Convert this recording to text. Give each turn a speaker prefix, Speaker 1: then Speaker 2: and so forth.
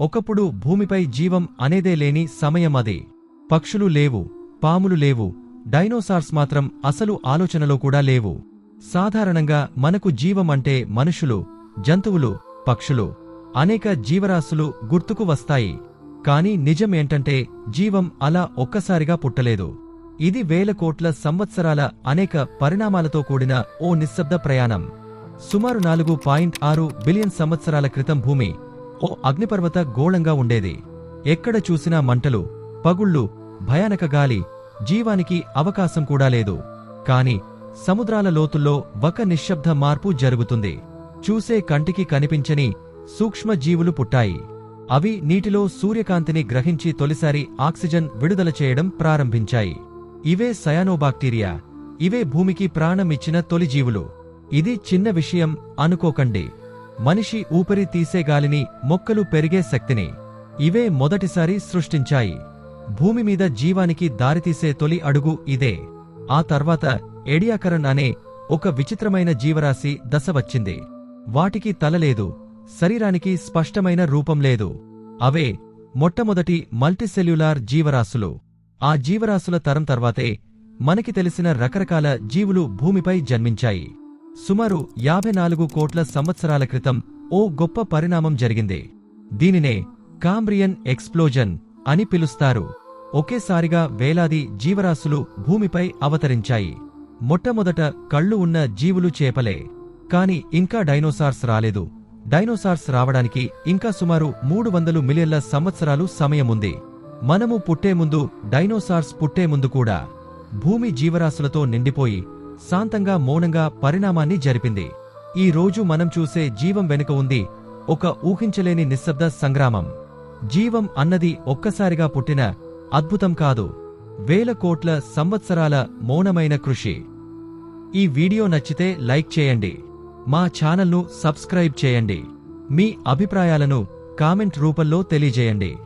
Speaker 1: ఒకప్పుడు భూమిపై జీవం అనేదే లేని సమయం అది. పక్షులు లేవు పాములు లేవు డైనోసార్స్ మాత్రం అసలు ఆలోచనలో కూడా లేవు. సాధారణంగా మనకు జీవం అంటే మనుషులు జంతువులు పక్షులు అనేక జీవరాశులు గుర్తుకు వస్తాయి. కాని నిజమేంటంటే జీవం అలా ఒక్కసారిగా పుట్టలేదు. ఇది వేల కోట్ల సంవత్సరాల అనేక పరిణామాలతో కూడిన ఓ నిశ్శబ్ద ప్రయాణం. సుమారు నాలుగు పాయింట్ ఆరు బిలియన్ సంవత్సరాల క్రితం భూమి. ఓ అగ్నిపర్వత గోళంగా ఉండేది. ఎక్కడ చూసినా మంటలు పగుళ్ళు భయానక గాలి జీవానికి అవకాశం కూడా లేదు. కాని సముద్రాల లోతుల్లో ఒక నిశ్శబ్ద మార్పు జరుగుతుంది. చూసే కంటికి కనిపించని సూక్ష్మ జీవులు పుట్టాయి. అవి నీటిలో సూర్యకాంతిని గ్రహించి తొలిసారి ఆక్సిజన్ విడుదల చేయడం ప్రారంభించాయి. ఇవే సయానోబాక్టీరియా. ఇవే భూమికి ప్రాణం ఇచ్చిన తొలి జీవులు ఇది చిన్న విషయం అనుకోకండి. మనిషి ఊపిరి తీసే గాలిని మొక్కలు పెరిగే శక్తిని ఇవే మొదటిసారి సృష్టించాయి. భూమి మీద జీవానికి దారితీసే తొలి అడుగు ఇదే. ఆ తర్వాత ఎడియాకరన్ అనే ఒక విచిత్రమైన జీవరాశి దశ వచ్చింది. వాటికి తలలేదు శరీరానికి స్పష్టమైన రూపం లేదు. అవే మొట్టమొదటి మల్టీసెల్యులార్ జీవరాశులు. ఆ జీవరాశుల తరం తర్వాతే మనకి తెలిసిన రకరకాల జీవులు భూమిపై జన్మించాయి. సుమారు యాభై నాలుగు కోట్ల సంవత్సరాల క్రితం ఓ గొప్ప పరిణామం జరిగింది. దీనినే కాంబ్రియన్ ఎక్స్ప్లోజన్ అని పిలుస్తారు. ఒకేసారిగా వేలాది జీవరాశులు భూమిపై అవతరించాయి. మొట్టమొదట కళ్ళు ఉన్న జీవులు చేపలే. కాని ఇంకా డైనోసార్స్ రాలేదు. డైనోసార్స్ రావడానికి ఇంకా సుమారు మూడు వందలు మిలియన్ల సంవత్సరాలు సమయముంది మనము పుట్టే ముందు డైనోసార్స్ పుట్టే ముందు కూడా భూమి జీవరాశులతో నిండిపోయి శాంతంగా మౌనంగా పరిణామాన్ని జరిపింది. ఈ రోజు మనం చూసే జీవం వెనుక ఉంది ఒక ఊహించలేని నిశ్శబ్ద సంగ్రామం. జీవం అన్నది ఒక్కసారిగా పుట్టిన అద్భుతం కాదు. వేల కోట్ల సంవత్సరాల మౌనమైన కృషి. ఈ వీడియో నచ్చితే లైక్ చేయండి. మా ఛానల్ను సబ్స్క్రైబ్ చేయండి. మీ అభిప్రాయాలను కామెంట్ రూపంలో తెలియజేయండి.